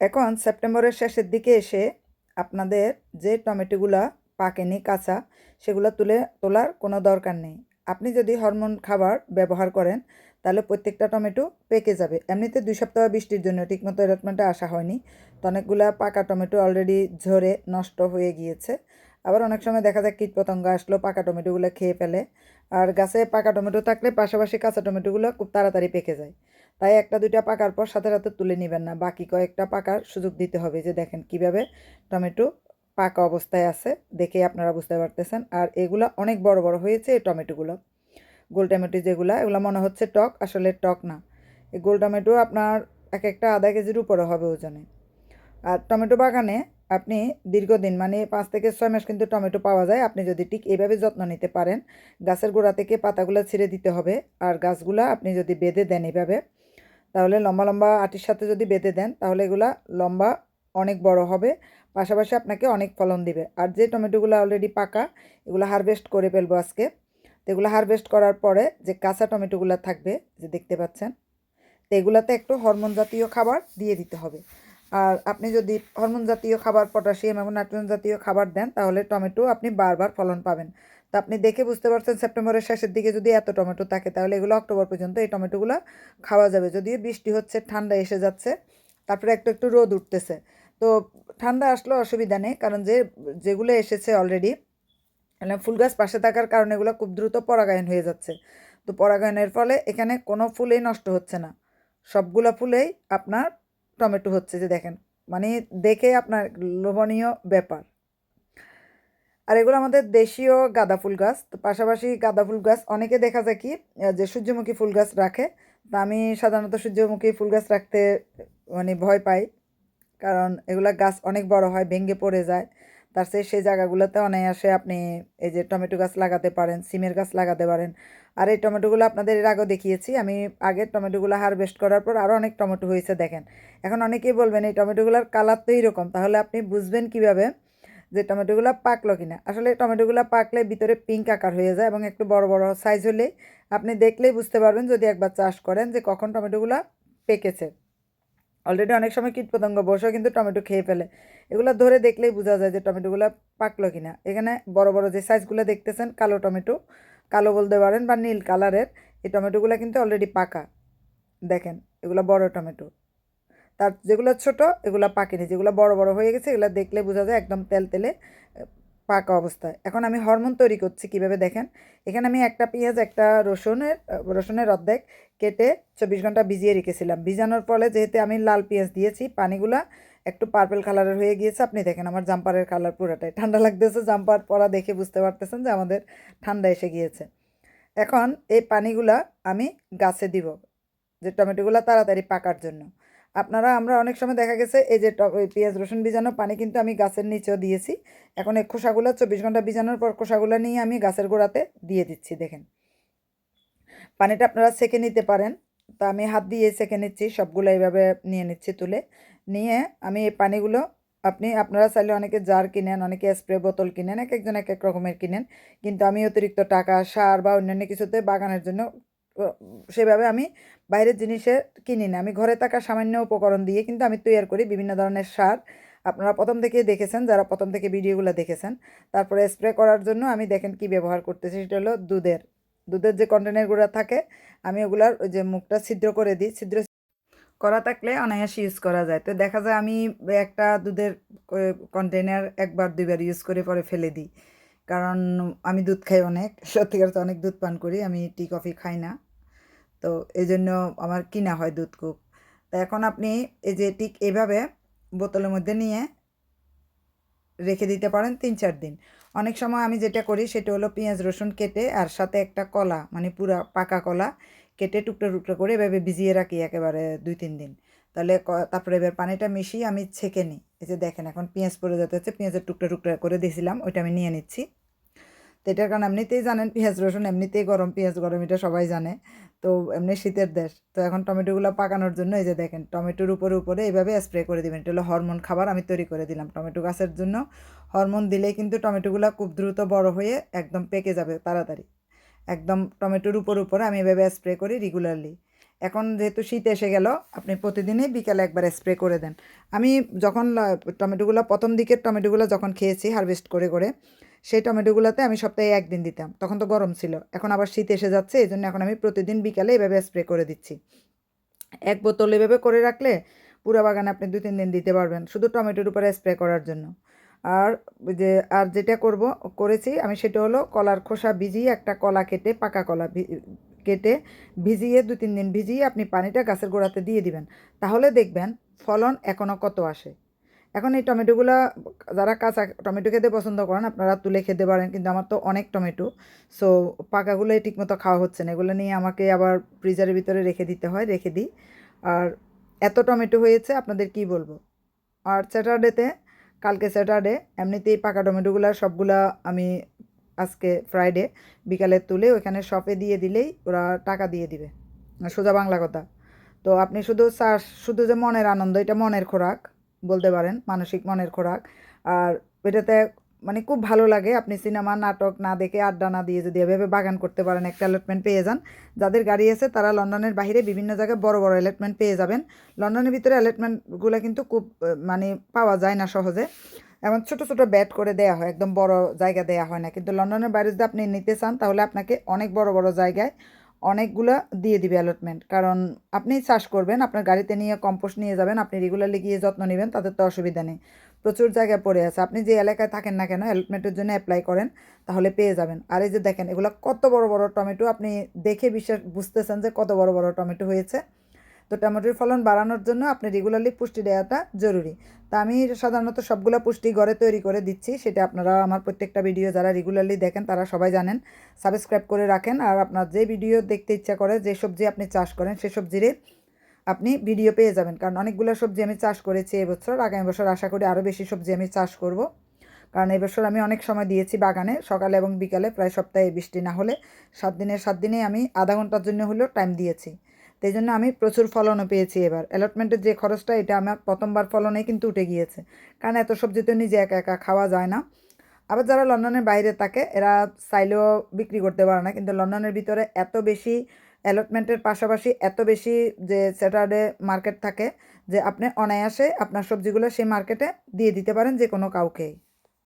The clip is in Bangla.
এখন সেপ্টেম্বরের শেষের দিকে এসে আপনাদের যে টমেটোগুলা পাকেনি কাঁচা, সেগুলো তুলে তোলার কোনো দরকার নেই। আপনি যদি হরমোন খাবার ব্যবহার করেন, তাহলে প্রত্যেকটা টমেটো পেকে যাবে। এমনিতে দুই সপ্তাহ বৃষ্টির জন্য ঠিকমতো অ্যালটমেন্টে আসা হয়নি। তো অনেকগুলা পাকা টমেটো অলরেডি ঝরে নষ্ট হয়ে গিয়েছে। আবার অনেক সময় দেখা যায় কীটপতঙ্গ আসলো, পাকা টমেটোগুলো খেয়ে ফেলে। আর গাছে পাকা টমেটো থাকলে পাশাপাশি কাঁচা টমেটোগুলো খুব তাড়াতাড়ি পেকে যায়। তাই একটা দুইটা পাকার পর সাথে সাথে তুলে নেবেন না। বাকি কয়েকটা পাকার সুযোগ দিতে হবে। যে দেখেন কীভাবে টমেটো পাকা অবস্থায় আছে, দেখে আপনারা বুঝতে পারতেছেন। আর এগুলো অনেক বড় বড় হয়েছে এই টমেটোগুলো। গোল টমেটো যেগুলো, এগুলো মনে হচ্ছে টক, আসলে টক না। এই গোল টমেটো আপনার এক একটা আধা কেজির উপরে হবে ওজনে। আর টমেটো বাগানে আপনি দীর্ঘদিন মানে পাঁচ থেকে ছয় মাস কিন্তু টমেটো পাওয়া যায়। আপনি যদি ঠিক এইভাবে যত্ন নিতে পারেন, গাছের গোড়া থেকে পাতাগুলো ছিঁড়ে দিতে হবে। আর গাছগুলো আপনি যদি বেঁধে দেন এভাবে তাহলে লম্বা লম্বা আটির সাথে যদি বেঁধে দেন, তাহলে এগুলা লম্বা অনেক বড় হবে। পাশাপাশি আপনাকে অনেক ফলন দিবে। আর যে টমেটোগুলো অলরেডি পাকা, এগুলো হারভেস্ট করে ফেলব আজকে। তো এগুলো হারভেস্ট করার পরে যে কাঁচা টমেটোগুলো থাকবে, যে দেখতে পাচ্ছেন, তো এগুলাতে একটু হরমোন জাতীয় খাবার দিয়ে দিতে হবে। আর আপনি যদি হরমোন জাতীয় খাবার পটাশিয়াম এবং নাইট্রোজেন জাতীয় খাবার দেন, তাহলে টমেটো আপনি বারবার ফলন পাবেন। তো আপনি দেখে বুঝতে পারছেন সেপ্টেম্বরের শেষের দিকে যদি এত টমেটো থাকে, তাহলে এগুলো অক্টোবর পর্যন্ত এই টমেটোগুলো খাওয়া যাবে। যদিও বৃষ্টি হচ্ছে, ঠান্ডা এসে যাচ্ছে, তারপরে একটু একটু রোদ উঠতেছে। তো ঠান্ডা আসলেও অসুবিধা নেই, কারণ যে, যেগুলো এসেছে অলরেডি ফুল গাছ পাশে থাকার কারণে এগুলো খুব দ্রুত পরাগায়ন হয়ে যাচ্ছে। তো পরাগায়নের ফলে এখানে কোনো ফুলেই নষ্ট হচ্ছে না। সবগুলো ফুলেই আপনার টমেটো হচ্ছে, যে দেখেন। মানে দেখে আপনার লোভনীয় ব্যাপার। আর এগুলো আমাদের দেশীয় গাঁদা ফুল গাছ। তো পাশাপাশি গাঁদা ফুল গাছ অনেকে দেখা যায় কি যে সূর্যমুখী ফুল গাছ রাখে। তা আমি সাধারণত সূর্যমুখী ফুল গাছ রাখতে মানে ভয় পাই। কারণ এগুলা গাছ অনেক বড় হয়, ভেঙে পড়ে যায়। তার চেয়ে সেই জায়গাগুলোতে অনায়াসে আপনি এই যে টমেটো গাছ লাগাতে পারেন, সিমের গাছ লাগাতে পারেন। আর এই টমেটোগুলো আপনাদের এর আগেও দেখিয়েছি। আমি আগে টমেটোগুলো হারভেস্ট করার পর আরও অনেক টমেটো হয়েছে, দেখেন। এখন অনেকেই বলবেন, এই টমেটোগুলোর কালার তো এইরকম তাহলে আপনি বুঝবেন কীভাবে যে টমেটোগুলো পাকলো কিনা। আসলে টমেটোগুলো পাকলে ভিতরে পিঙ্ক আকার হয়ে যায় এবং একটু বড় বড় সাইজ হলে আপনি দেখলেই বুঝতে পারবেন যদি একবার চাষ করেন যে কখন টমেটোগুলো পেকেছে। অলরেডি অনেক সময় কীটপতঙ্গ বসেও কিন্তু টমেটো খেয়ে ফেলে। এগুলো ধরে দেখলেই বোঝা যায় যে টমেটোগুলো পাকলো কিনা। এখানে বড় বড় যে সাইজগুলো দেখতেছেন, কালো টমেটো, কালো বলতে পারেন বা নীল কালারের এই টমেটোগুলো কিন্তু অলরেডি পাকা। দেখেন, এগুলো বড় টমেটো। তার যেগুলো ছোট, এগুলো পাকেনি যেগুলো বড় বড় হয়ে গেছে, এগুলো দেখলে বোঝা যায় একদম তেল তেলে পাকা অবস্থায়। এখন আমি হরমোন তৈরি করছি কীভাবে দেখেন? এখানে আমি একটা পেঁয়াজ, একটা রসুনের রসুনের অর্ধেক কেটে চব্বিশ ঘণ্টা ভিজিয়ে রেখেছিলাম। ভিজানোর ফলে যেহেতু আমি লাল পেঁয়াজ দিয়েছি, পানিগুলা একটু পার্পেল কালারের হয়ে গিয়েছে। আপনি দেখেন আমার জাম্পারের কালার পুরোটাই। ঠান্ডা লাগতেছে, জাম্পার পরা দেখে বুঝতে পারতেছেন যে আমাদের ঠান্ডা এসে গিয়েছে। এখন এই পানিগুলা আমি গাছে দিব, যে টমেটোগুলো তাড়াতাড়ি পাকার জন্য। আপনারা, আমরা অনেক সময় দেখা গেছে, এই যে পেঁয়াজ, রসুন ভিজানো পানি কিন্তু আমি গাছের নিচেও দিয়েছি। এখন এই খোসাগুলো, চব্বিশ ঘণ্টা ভিজানোর পর খোসাগুলো নিয়ে আমি গাছের গোড়াতে দিয়ে দিচ্ছি, দেখেন। পানিটা আপনারা সেকে নিতে পারেন। তো আমি হাত দিয়ে সেকে নিচ্ছি, সবগুলো এইভাবে নিয়ে নিচ্ছি তুলে। নিয়ে আমি এই পানিগুলো, আপনি, আপনারা চাইলে অনেকে জার কিনেন, অনেকে স্প্রে বোতল কিনেন, এক একজন এক এক রকমের কিনেন। কিন্তু আমি অতিরিক্ত টাকা, সার বা অন্যান্য কিছুতে বাগানের জন্য সেভাবে আমি বাইরের জিনিসে কিনি না। আমি ঘরে থাকা সামান্য উপকরণ দিয়ে কিন্তু আমি তৈরি করি বিভিন্ন ধরনের সার। আপনারা প্রথম থেকেই দেখেছেন, যারা প্রথম থেকে ভিডিওগুলো দেখেছেন। তারপরে স্প্রে করার জন্য আমি দেখেন কি ব্যবহার করতেছি, সেটা হলো দুধের। দুধের যে কন্টেনারগুলো থাকে, আমি ওগুলার ওই যে মুখটা ছিদ্র করে দিই। ছিদ্র করা থাকলে অনায়াসে ইউজ করা যায়। তো দেখা যায় আমি একটা দুধের কন্টেনার একবার, দুইবার ইউজ করে পরে ফেলে দিই। কারণ আমি দুধ খাই অনেক। সত্যিকার তো অনেক দুধ পান করি, আমি টি কফি খাই না। তো এই জন্য আমার কিনা হয় দুধ খুব। তা এখন আপনি এই যে ঠিক এভাবে বোতলের মধ্যে নিয়ে রেখে দিতে পারেন তিন চার দিন। অনেক সময় আমি যেটা করি সেটা হলো পেঁয়াজ, রসুন কেটে আর সাথে একটা কলা মানে পুরা পাকা কলা কেটে টুকরো টুকরো করে এভাবে ভিজিয়ে রাখি একেবারে দুই, তিন দিন। তাহলে তারপরে এবার পানিটা মিশিয়ে আমি ছেঁকে নিই। এই যে দেখেন এখন পেঁয়াজ পড়ে যেতে হচ্ছে পেঁয়াজের টুকরো টুকরো করে দিয়েছিলাম, ওইটা আমি নিয়ে নিচ্ছি। এটার কারণ এমনিতেই জানেন পেঁয়াজ, রসুন এমনিতেই গরম, পেঁয়াজ গরম, এটা সবাই জানে। তো এমনি শীতের দেশ। তো এখন টমেটোগুলো পাকানোর জন্য এই যে দেখেন, টমেটোর উপরে উপরে এইভাবে স্প্রে করে দেবেন। এটা হলো হরমোন খাবার, আমি তৈরি করে দিলাম টমেটো গাছের জন্য। হরমোন দিলেই কিন্তু টমেটোগুলো খুব দ্রুত বড় হয়ে একদম পেকে যাবে তাড়াতাড়ি। একদম টমেটোর উপর, উপরে আমি এভাবে স্প্রে করি রেগুলারলি এখন যেহেতু শীত এসে গেল, আপনি প্রতিদিনই বিকালে একবার স্প্রে করে দেন। আমি যখন টমেটোগুলো প্রথম দিকের টমেটোগুলো যখন খেয়েছি হারভেস্ট করে করে সেই টমেটোগুলোতে আমি সপ্তাহে একদিন দিতাম। তখন তো গরম ছিল। এখন আবার শীত এসে যাচ্ছে এই জন্য এখন আমি প্রতিদিন বিকালে এভাবে স্প্রে করে দিচ্ছি। এক বোতল এভাবে করে রাখলে পুরো বাগানে আপনি দু তিন দিন দিতে পারবেন, শুধু টমেটোর উপরে স্প্রে করার জন্য। আর যে, আর যেটা করব, করেছি আমি সেটা হলো কলার খোসা ভিজিয়ে একটা কলা কেটে, পাকা কলা কেটে ভিজিয়ে দু তিন দিন ভিজিয়ে আপনি পানিটা গাছের গোড়াতে দিয়ে দিবেন। তাহলে দেখবেন ফলন এখনও কত আসে। এখন এই টমেটোগুলো যারা কাঁচা টমেটো খেতে পছন্দ করেন, আপনারা তুলে খেতে পারেন, কিন্তু আমার তো অনেক টমেটো। সো পাকাগুলোই ঠিকমতো খাওয়া হচ্ছে না, এগুলো নিয়ে আমাকে আবার ফ্রিজারের ভিতরে রেখে দিতে হয়, রেখে দিই। আর এত টমেটো হয়েছে, আপনাদের কি বলব? আর স্যাটারডেতে, কালকে স্যাটারডে, এমনিতেই পাকা টমেটোগুলো সবগুলা আমি আজকে ফ্রাইডে বিকালে তুলে ওখানে শপে দিয়ে দিলেই ওরা টাকা দিয়ে দিবে। সোজা বাংলা কথা। তো আপনি শুধু চাষ, শুধু যে মনের আনন্দ, এটা মনের খোরাক। বলতে পারেন, মানসিক মনের খোরাক। আর এটাতে মানে খুব ভালো লাগে, আপনি সিনেমা, নাটক না দেখে আড্ডা না দিয়ে যদি এভাবে বাগান করতে পারেন, একটা অ্যালটমেন্ট পেয়ে যান। যাদের গাড়ি আছে, তারা লন্ডনের বাইরে বিভিন্ন জায়গায় বড় বড় অ্যালটমেন্ট পেয়ে যাবেন। লন্ডনের ভিতরে অ্যালটমেন্টগুলো কিন্তু খুব মানে পাওয়া যায় না সহজে। এমন ছোট ছোট ব্যাট করে দেয়া হয়, একদম বড় জায়গা দেয়া হয় না। কিন্তু লন্ডনের বাইরে যদি আপনি নিতে চান, তাহলে আপনাকে অনেক বড় বড় জায়গায় অনেকগুলো দিয়ে দিবে অ্যালটমেন্ট কারণ আপনি চাষ করবেন, আপনার গাড়িতে নিয়ে কম্পোস্ট নিয়ে যাবেন, আপনি রেগুলারলি গিয়ে যত্ন নেবেন তাদের তো অসুবিধা নেই। প্রচুর জায়গায় পড়ে আছে। আপনি যে এলাকায় থাকেন না কেন অ্যালটমেন্টের জন্য অ্যাপ্লাই করেন, তাহলে পেয়ে যাবেন। আর এই যে দেখেন, এগুলো কত বড় বড় টমেটো, আপনি দেখে বিশ্বাস, বুঝতেছেন যে কত বড় বড় টমেটো হয়েছে। তো টমেটোর ফলন বাড়ানোর জন্য আপনি রেগুলারলি পুষ্টি দেওয়াটা জরুরি। তা আমি সাধারণত সবগুলো পুষ্টি ঘরে তৈরি করে দিচ্ছি, সেটা আপনারা আমার প্রত্যেকটা ভিডিও যারা রেগুলারলি দেখেন তারা সবাই জানেন। সাবস্ক্রাইব করে রাখেন আর আপনার যে ভিডিও দেখতে ইচ্ছা করে, যে সবজি আপনি চাষ করেন, সে সবজিরই আপনি ভিডিও পেয়ে যাবেন। কারণ অনেকগুলো সবজি আমি চাষ করেছি এবছর, আগামী বছর আশা করি আরও বেশি সবজি আমি চাষ করব। কারণ এবছর আমি অনেক সময় দিয়েছি বাগানে, সকালে এবং বিকালে, প্রায় সপ্তাহে বৃষ্টি না হলে সাত দিনের, সাত দিনেই আমি আধা ঘণ্টার জন্য হলেও টাইম দিয়েছি। তাই জন্য আমি প্রচুর ফলনও পেয়েছি এবার। অ্যালটমেন্টের যে খরচটা, এটা আমার প্রথমবার ফলনেই কিন্তু উঠে গিয়েছে। কারণ এত সবজি তো নিজে একা একা খাওয়া যায় না। আবার যারা লন্ডনের বাইরে থাকে, এরা চাইলেও বিক্রি করতে পারে না। কিন্তু লন্ডনের ভিতরে এত বেশি অ্যালটমেন্টের পাশাপাশি এত বেশি যে স্যাটারডে মার্কেট থাকে যে আপনি অনায়াসে আপনার সবজিগুলো সেই মার্কেটে দিয়ে দিতে পারেন যে কোনো কাউকেই।